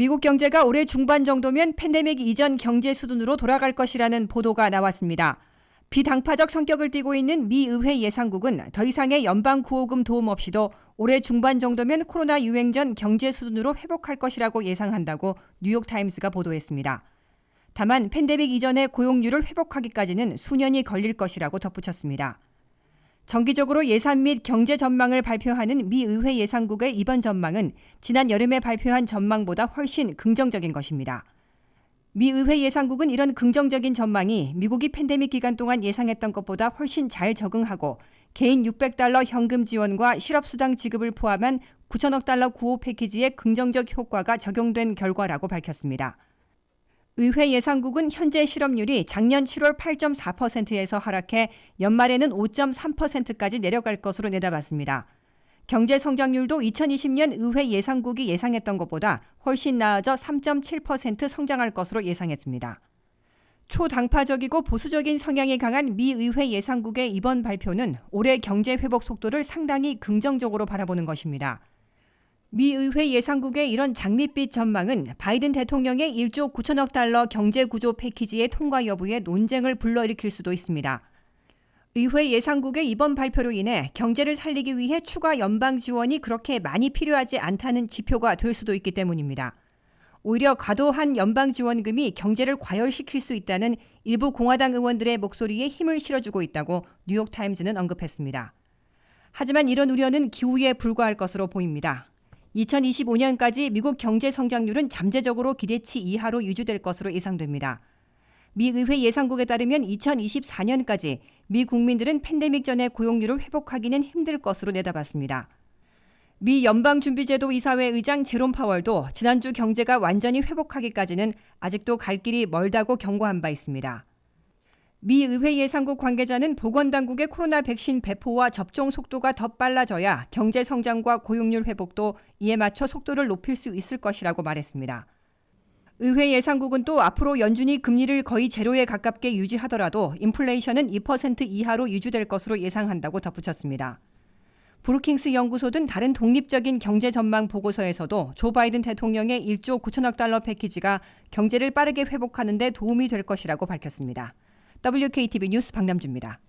미국 경제가 올해 중반 정도면 팬데믹 이전 경제 수준으로 돌아갈 것이라는 보도가 나왔습니다. 비당파적 성격을 띠고 있는 미 의회 예상국은 더 이상의 연방 구호금 도움 없이도 올해 중반 정도면 코로나 유행 전 경제 수준으로 회복할 것이라고 예상한다고 뉴욕타임스가 보도했습니다. 다만 팬데믹 이전의 고용률을 회복하기까지는 수년이 걸릴 것이라고 덧붙였습니다. 정기적으로 예산 및 경제 전망을 발표하는 미 의회 예상국의 이번 전망은 지난 여름에 발표한 전망보다 훨씬 긍정적인 것입니다. 미 의회 예상국은 이런 긍정적인 전망이 미국이 팬데믹 기간 동안 예상했던 것보다 훨씬 잘 적응하고 개인 600달러 현금 지원과 실업수당 지급을 포함한 9천억 달러 구호 패키지의 긍정적 효과가 적용된 결과라고 밝혔습니다. 의회 예상국은 현재 실업률이 작년 7월 8.4%에서 하락해 연말에는 5.3%까지 내려갈 것으로 내다봤습니다. 경제 성장률도 2020년 의회 예상국이 예상했던 것보다 훨씬 나아져 3.7% 성장할 것으로 예상했습니다. 초당파적이고 보수적인 성향이 강한 미 의회 예상국의 이번 발표는 올해 경제 회복 속도를 상당히 긍정적으로 바라보는 것입니다. 미 의회 예상국의 이런 장밋빛 전망은 바이든 대통령의 1조 9천억 달러 경제 구조 패키지의 통과 여부에 논쟁을 불러일으킬 수도 있습니다. 의회 예상국의 이번 발표로 인해 경제를 살리기 위해 추가 연방 지원이 그렇게 많이 필요하지 않다는 지표가 될 수도 있기 때문입니다. 오히려 과도한 연방 지원금이 경제를 과열시킬 수 있다는 일부 공화당 의원들의 목소리에 힘을 실어주고 있다고 뉴욕타임즈는 언급했습니다. 하지만 이런 우려는 기우에 불과할 것으로 보입니다. 2025년까지 미국 경제 성장률은 잠재적으로 기대치 이하로 유지될 것으로 예상됩니다. 미 의회 예상국에 따르면 2024년까지 미 국민들은 팬데믹 전의 고용률을 회복하기는 힘들 것으로 내다봤습니다. 미 연방준비제도 이사회 의장 제롬 파월도 지난주 경제가 완전히 회복하기까지는 아직도 갈 길이 멀다고 경고한 바 있습니다. 미 의회 예상국 관계자는 보건당국의 코로나 백신 배포와 접종 속도가 더 빨라져야 경제 성장과 고용률 회복도 이에 맞춰 속도를 높일 수 있을 것이라고 말했습니다. 의회 예상국은 또 앞으로 연준이 금리를 거의 제로에 가깝게 유지하더라도 인플레이션은 2% 이하로 유지될 것으로 예상한다고 덧붙였습니다. 브루킹스 연구소 등 다른 독립적인 경제 전망 보고서에서도 조 바이든 대통령의 1조 9천억 달러 패키지가 경제를 빠르게 회복하는 데 도움이 될 것이라고 밝혔습니다. WKTV 뉴스 박남주입니다.